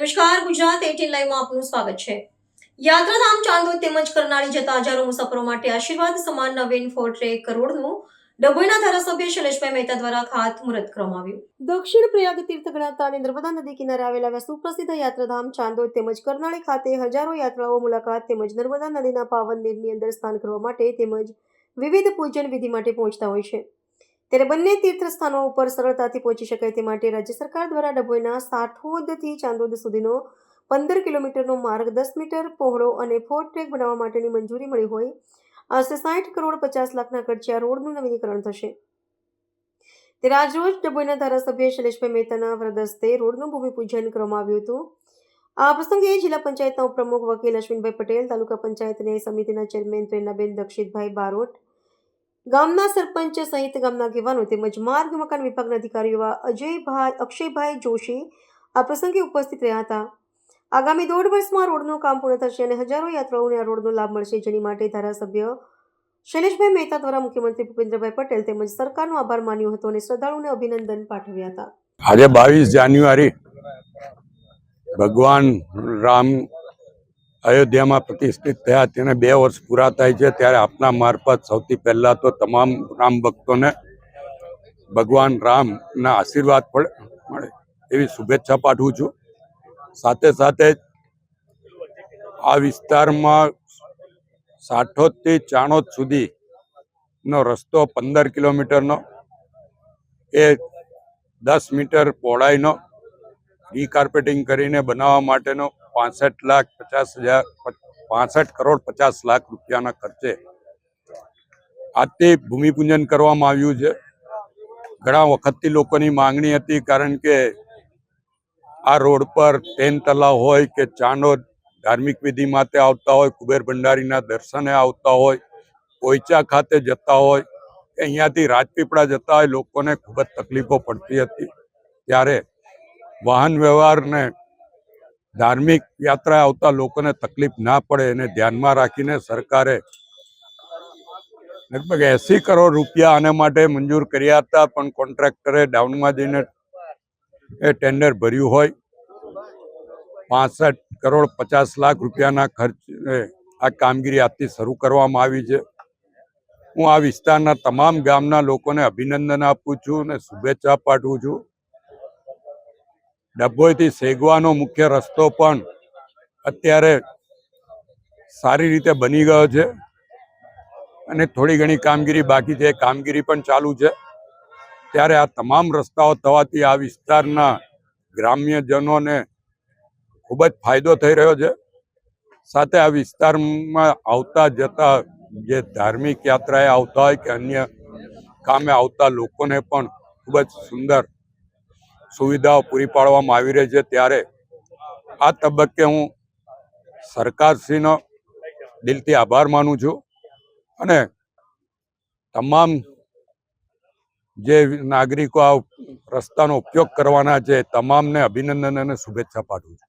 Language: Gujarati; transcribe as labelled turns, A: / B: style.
A: ગુજરાત એટીન લાઈવમાં આપનું સ્વાગત છે. યાત્રાધામ ચાંદોદ તેમજ કરનાળી જતા હજારો મુસાફરો માટે આશીર્વાદ સમાન નવીન ફોર્ટ્રે કરોડનું ડભોઈના ધારાસભ્ય શૈલેષભાઈ મહેતા દ્વારા ખાતમુહૂર્ત કરવામાં આવ્યું. દક્ષિણ પ્રયાગ તીર્થ ગણાતા અને નર્મદા નદી કિનારે આવેલા સુપ્રસિદ્ધ યાત્રાધામ ચાંદોદ તેમજ કરનાળી ખાતે હજારો યાત્રાઓ, મુલાકાત તેમજ નર્મદા નદીના પાવન નીરની અંદર સ્નાન કરવા માટે તેમજ વિવિધ પૂજન વિધિ માટે પહોંચતા હોય છે. ત્યારે બંને તીર્થ સ્થાનો ઉપર સરળતાથી પહોંચી શકાય તે માટે રાજ્ય સરકાર દ્વારા ડભોઈના સાઠોદથી ચાંદોદ સુધીનો પંદર કિલોમીટરનો માર્ગ દસ મીટર, પહોળો અને ફોર ટ્રેક બનાવવા માટેની મંજૂરી મળી હોય. આશરે સાઠ કરોડ પચાસ લાખના ખર્ચે આ રોડનું નવીનીકરણ થશે. ત્યારે આજરોજ ડભોઈના ધારાસભ્ય શૈલેષભાઈ મહેતાના વરદસ્તે રોડનું ભૂમિપૂજન કરવામાં આવ્યું હતું. આ પ્રસંગે જિલ્લા પંચાયતના ઉપપ્રમુખ વકીલ અશ્વિનભાઈ પટેલ, તાલુકા પંચાયત ન્યાય સમિતિના ચેરમેન પ્રેરણાબેન દક્ષિતભાઈ બારોટ ગામના સરપંચ સહિત ગામના આગેવાનો તેમજ માર્ગ મકાન વિભાગના અધિકારીઓ અજયભાઈ, અક્ષયભાઈ જોશી આ પ્રસંગે ઉપસ્થિત રહ્યા હતા. આગામી દોઢ વર્ષમાં રોડનું કામ પૂર્ણ થશે અને હજારો યાત્રાઓને આ રોડનો લાભ મળશે. જેની માટે ધારાસભ્ય શૈલેષભાઈ મહેતા દ્વારા મુખ્યમંત્રી ભૂપેન્દ્રભાઈ પટેલ તેમજ સરકારનો આભાર માન્યો હતો અને શ્રદ્ધાળુઓને અભિનંદન પાઠવ્યા હતા.
B: આજે બાવીસ જાન્યુઆરી ભગવાન રામ અયોધ્યામાં પ્રતિષ્ઠિત થયા, તેને બે વર્ષ પૂરા થાય છે, ત્યારે આપના મારફત સૌથી પહેલા તો તમામ રામ ભક્તોને ભગવાન રામના આશીર્વાદ પણ મળે એવી શુભેચ્છા પાઠવું છું. સાથે સાથે આ વિસ્તારમાં સાઠોદથી ચાણોદ સુધીનો રસ્તો પંદર કિલોમીટરનો, એ દસ મીટર પહોળાઈનો રીકાર્પેટિંગ કરીને બનાવવા માટેનો પાસઠ લાખ પચાસ હજાર, પાસઠ કરોડ પચાસ લાખ રૂપિયાના ખર્ચે આજથી ભૂમિપૂજન કરવામાં આવ્યું છે. ઘણા વખતથી લોકોની માંગણી હતી કારણ કે આ રોડ પર તેન તલાવ હોય કે ચાંદોદ ધાર્મિક વિધિ માટે આવતા હોય, કુબેર ભંડારીના દર્શને આવતા હોય કોઈચા ખાતે જતા હોય, કે અહીંયાથી રાજપીપળા જતા હોય, લોકોને ખૂબ જ તકલીફો પડતી હતી. ત્યારે વાહન વ્યવહારને ધાર્મિક યાત્રા આવતા લોકોને તકલીફ ના પડે એને ધ્યાનમાં રાખીને સરકારે લગભગ એસી કરોડ રૂપિયા આના માટે મંજૂર કર્યા હતા, પણ કોન્ટ્રાક્ટરે ડાઉનમાં જઈને એ ટેન્ડર ભર્યું હોય. પાસઠ કરોડ પચાસ લાખ રૂપિયાના ખર્ચે આ કામગીરી આજથી શરૂ કરવામાં આવી છે. હું આ વિસ્તારના તમામ ગામના લોકોને અભિનંદન આપું છું અને શુભેચ્છા પાઠવું છું. ડભોઈથી સેગવાનો મુખ્ય રસ્તો પણ અત્યારે સારી રીતે બની ગયો છે. અને થોડી ઘણી કામગીરી બાકી છે. એ કામગીરી પણ ચાલુ છે. ત્યારે આ તમામ રસ્તાઓ થવાથી આ વિસ્તારના ગ્રામ્યજનોને ખૂબ જ ફાયદો થઈ રહ્યો છે. સાથે આ વિસ્તારમાં આવતા જતા જે ધાર્મિક યાત્રાએ આવતા હોય કે અન્ય કામે આવતા લોકોને પણ ખૂબ જ સુંદર સુવિધાઓ પૂરી પાડવામાં આવી રહી છે ત્યારે આ તબક્કે હું સરકારશ્રીનો દિલથી આભાર માનું છું અને તમામ જે નાગરિકો આ રસ્તાનો ઉપયોગ કરવાના છે તમામને અભિનંદન અને શુભેચ્છા પાઠવું છું.